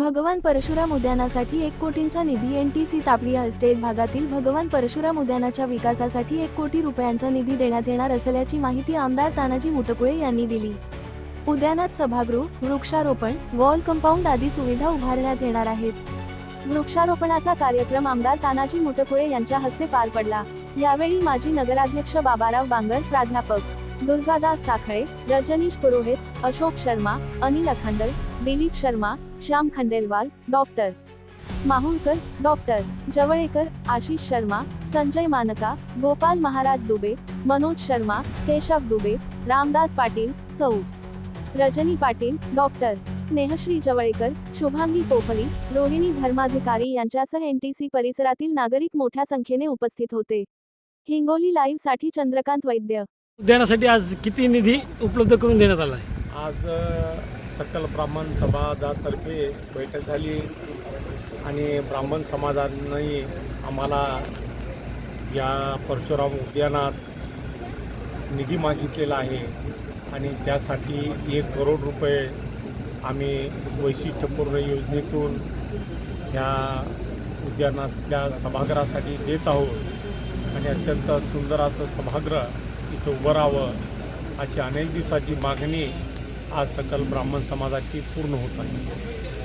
भगवान परशुराम उद्यानासाठी एक कोटींचा निधी N T C Tapadia estate भागातील भगवान परशुराम उद्यानाच्या विकासासाठी एक कोटी रुपयांचा निधी देण्यात येणार असल्याची माहिती आमदार तानाजी मुटकुळे यांनी दिली. उद्यानात सभागृह वृक्षारोपण वॉल कंपाऊंड आदी सुविधा उभारण्यात येणार आहेत. वृक्षारोपणाचा कार्यक्रम आमदार तानाजी मुटकुळे यांच्या हस्ते पार पडला. यावेळी माजी नगराध्यक्ष बाबाराव बांगर प्राध्यापक दुर्गादास साखळे रजनीश पुरोहित अशोक शर्मा अनिल अखंडल दिलीप शर्मा श्याम खंडेलवाल डॉक्टर. माहुलकर डॉक्टर. जवळेकर आशिष शर्मा संजय मानका गोपाल महाराज दुबे मनोज शर्मा केशव दुबे रामदास पाटील सौ. रजनी पाटील डॉक्टर. स्नेहश्री जवळेकर शुभांगी कोफरी रोहिणी धर्माधिकारी यांच्यासह एनटीसी परिसरातील नागरिक मोठ्या संख्येने उपस्थित होते. हिंगोली लाईव्हसाठी चंद्रकांत वैद्य. उद्यानासाठी आज किती निधी उपलब्ध करून देण्यात आला आहे? आज सकल ब्राह्मण समाजातर्फे बैठक झाली आणि ब्राह्मण समाजाने आम्हाला या परशुराम उद्यानात निधी मागितलेला आहे आणि त्यासाठी एक करोड रुपये आम्ही वैशिष्ट्यपूर्ण योजनेतून ह्या उद्यानातल्या सभागृहासाठी देत आहोत. आणि अत्यंत सुंदर असं सभागृह इथं उभं राहावं अशी अनेक दिवसाची मागणी आज सकल ब्राह्मण समाजाची पूर्ण होत आहे.